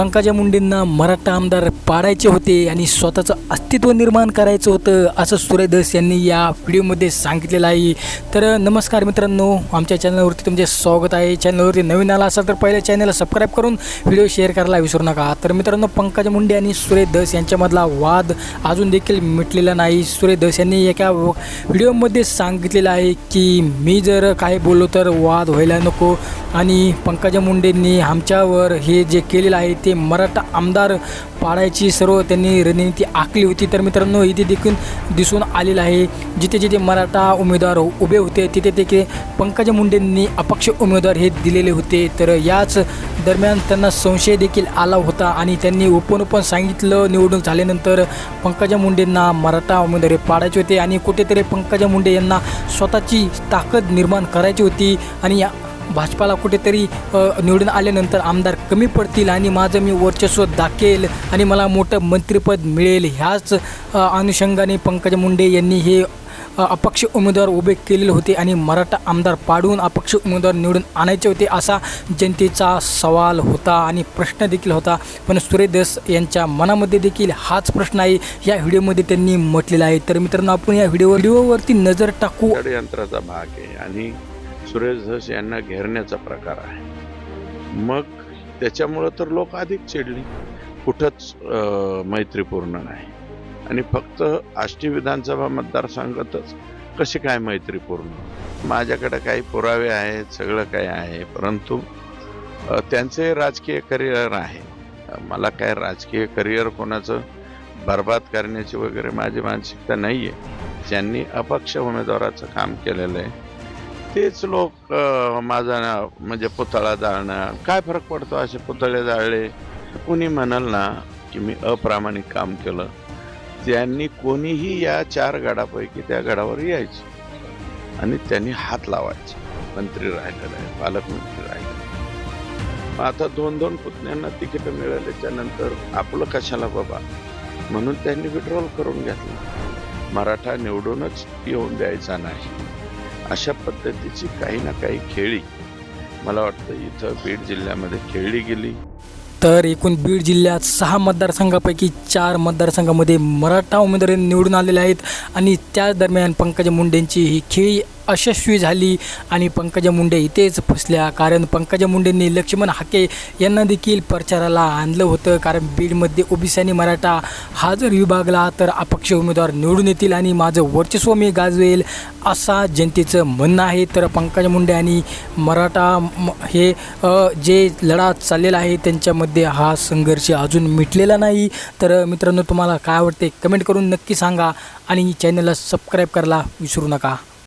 पंकजा मुंडेंना मराठा आमदार पाडायचे होते आणि स्वतःचं अस्तित्व निर्माण करायचं होतं असं सूर्यदस यांनी या व्हिडिओमध्ये सांगितलेलं आहे. तर नमस्कार मित्रांनो आमच्या चॅनलवरती तुमचे स्वागत आहे. चॅनलवरती नवीन आला असाल तर पहिल्या चॅनलला सबस्क्राईब करून व्हिडिओ शेअर करायला विसरू नका. तर मित्रांनो पंकजा मुंडे आणि सूर्यदस यांच्यामधला वाद अजून देखील मिटलेला नाही. सूर्यदस यांनी एका व्हिडिओमध्ये सांगितलेलं आहे की मी जर काही बोललो तर वाद व्हायला नको. आणि पंकजा मुंडेंनी आमच्यावर हे जे केलेलं आहे ते मराठा आमदार पाडायची सर्व त्यांनी रणनीती आखली होती. तर मित्रांनो इथे देखील दिसून आलेलं आहे जिथे जिथे मराठा उमेदवार उभे होते तिथे तिथे पंकजा मुंडेंनी अपक्ष उमेदवार हे दिलेले होते. तर याच दरम्यान त्यांना संशय देखील आला होता आणि त्यांनी ओपन ओपन सांगितलं. निवडणूक झाल्यानंतर पंकजा मुंडेंना मराठा उमेदवार पाडायचे होते आणि कुठेतरी पंकजा मुंडे यांना स्वतःची ताकद निर्माण करायची होती आणि या भाजपाला कुठेतरी निवडून आल्यानंतर आमदार कमी पडतील आणि माझं मी वर्चस्व दाखेल आणि मला मोठं मंत्रिपद मिळेल ह्याच अनुषंगाने पंकजा मुंडे यांनी हे अपक्ष उमेदवार उभे केलेले होते आणि मराठा आमदार पाडून अपक्ष उमेदवार निवडून आणायचे होते असा जनतेचा सवाल होता आणि प्रश्न देखील होता. पण सूर्यदस यांच्या मनामध्ये देखील हाच प्रश्न आहे. या व्हिडिओमध्ये त्यांनी म्हटलेला आहे. तर मित्रांनो आपण या व्हिडिओ व्हिडिओवरती नजर टाकू. यंत्राचा भाग आहे आणि सुरेश धस यांना घेरण्याचा प्रकार आहे. मग त्याच्यामुळं तर लोक अधिक चिडली. कुठंच मैत्रीपूर्ण नाही. आणि फक्त आष्टी विधानसभा मतदारसंघातच कशी काय मैत्रीपूर्ण? माझ्याकडे काही पुरावे आहेत सगळं काही आहे परंतु त्यांचे राजकीय करिअर आहे. मला काय राजकीय करिअर कोणाचं बर्बाद करण्याची वगैरे माझी मानसिकता नाही आहे ज्यांनी अपक्ष उमेदवाराचं काम केलेलं आहे तेच लोक माझा ना- म्हणजे पुतळा जाळणार. काय फरक पडतो असे पुतळे जाळले? कोणी म्हणाल ना की मी अप्रामाणिक काम केलं. त्यांनी कोणीही या चार गडापैकी त्या गडावर यायचे. आणि त्यांनी हात लावायचे. मंत्री राहिलेला आहे पालकमंत्री राहिले मग आता दोन दोन पुतण्यांना तिकीटं मिळाल्याच्या नंतर आपलं कशाला बाबा? म्हणून त्यांनी विड्रॉल करून घेतलं. मराठा निवडूनच येऊन द्यायचा नाही. अशा पद्धतीची काही ना काही खेळी. मला वाटतं इथं बीड जिल्ह्यामध्ये खेळली गेली. तर एकूण बीड जिल्ह्यात सहा मतदारसंघापैकी चार मतदारसंघामध्ये मराठा उमेदवार निवडून आलेले आहेत आणि त्याच दरम्यान पंकजा मुंडेंची ही खेळी अयशस्वी झाली आणि पंकजा मुंडे इथेच फसल्या. कारण पंकजा मुंडेंनी लक्ष्मण हाके यांना देखील प्रचाराला आणलं होतं. कारण बीडमध्ये ओबीसी आणि मराठा हा जर विभागला तर अपक्ष उमेदवार निवडून येतील आणि माझं वर्चस्व मी गाजवेल असा जनतेचं म्हणणं आहे. तर पंकजा मुंडे आणि मराठा हे जे लढा चाललेला आहे त्यांच्यामध्ये हा संघर्ष अजून मिटलेला नाही. तर मित्रांनो तुम्हाला काय वाटते कमेंट करून नक्की सांगा आणि चॅनलला सबस्क्राईब करायला विसरू नका.